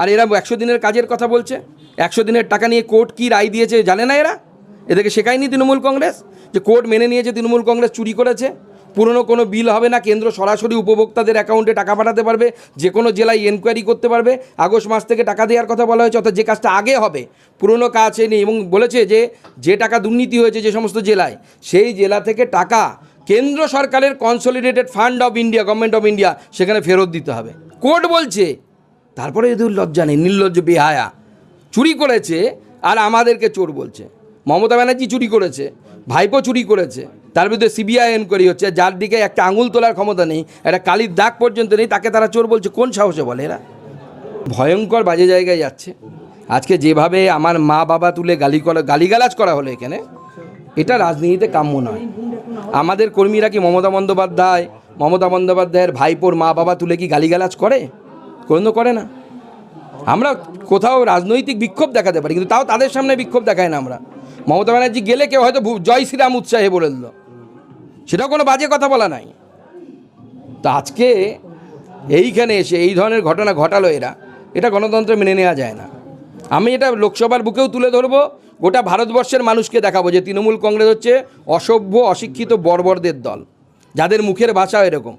আর এরা একশো দিনের কাজের কথা বলছে। একশো দিনের টাকা নিয়ে কোর্ট কী রায় দিয়েছে জানে না এরা? এদেরকে শেখায়নি তৃণমূল কংগ্রেস? যে কোর্ট মেনে নিয়েছে তৃণমূল কংগ্রেস চুরি করেছে? পুরনো কোনো বিল হবে না, কেন্দ্র সরাসরি উপভোক্তাদের অ্যাকাউন্টে টাকা পাঠাতে পারবে, যে কোনো জেলায় এনকোয়ারি করতে পারবে। আগস্ট মাস থেকে টাকা দেওয়ার কথা বলা হয়েছে, অর্থাৎ যে কাজটা আগে হবে, পুরনো কাজ নেই এবং বলেছে যে যে টাকা দুর্নীতি হয়েছে যে সমস্ত জেলায়, সেই জেলা থেকে টাকা কেন্দ্র সরকারের consolidated fund of India government of India সেখানে ফেরত দিতে হবে। কোর্ট বলছে তারপরে এদের লজ্জা নেই, নির্লজ্জ বেহায়া। চুরি করেছে আর আমাদেরকে চোর বলছে। মমতা ব্যানার্জি চুরি করেছে, ভাইপো চুরি করেছে, তার বিরুদ্ধে সিবিআই এনকোয়ারি হচ্ছে, যার দিকে একটা আঙুল তোলার ক্ষমতা নেই, একটা কালির দাগ পর্যন্ত নেই, তাকে তারা চোর বলছে, কোন সাহসে বলে এরা? ভয়ঙ্কর বাজে জায়গায় যাচ্ছে। আজকে যেভাবে আমার মা বাবা তুলে গালি করা গালিগালাজ করা হলো এখানে, এটা রাজনীতিতে কাম্য নয়। আমাদের কর্মীরা কি মমতা বন্দ্যোপাধ্যায়, মমতা বন্দ্যোপাধ্যায়ের ভাইপোর মা বাবা তুলে কি গালিগালাজ করে? কোনো করে না। আমরা কোথাও রাজনৈতিক বিক্ষোভ দেখাতে পারি, কিন্তু তাও তাদের সামনে বিক্ষোভ দেখায় না আমরা। মমতা ব্যানার্জি গেলে কেউ হয়তো জয় শ্রীরাম উৎসাহে বলে দিল। সেটাও কোনো বাজে কথা বলা নাই। তো আজকে এইখানে এসে এই ধরনের ঘটনা ঘটালো এরা, এটা গণতন্ত্রে মেনে নেওয়া যায় না। আমি এটা লোকসভার বুকেও তুলে ধরবো, গোটা ভারতবর্ষের মানুষকে দেখাবো যে তৃণমূল কংগ্রেস হচ্ছে অসভ্য, অশিক্ষিত, বর্বরদের দল। যাদের মুখের ভাষা এরকম।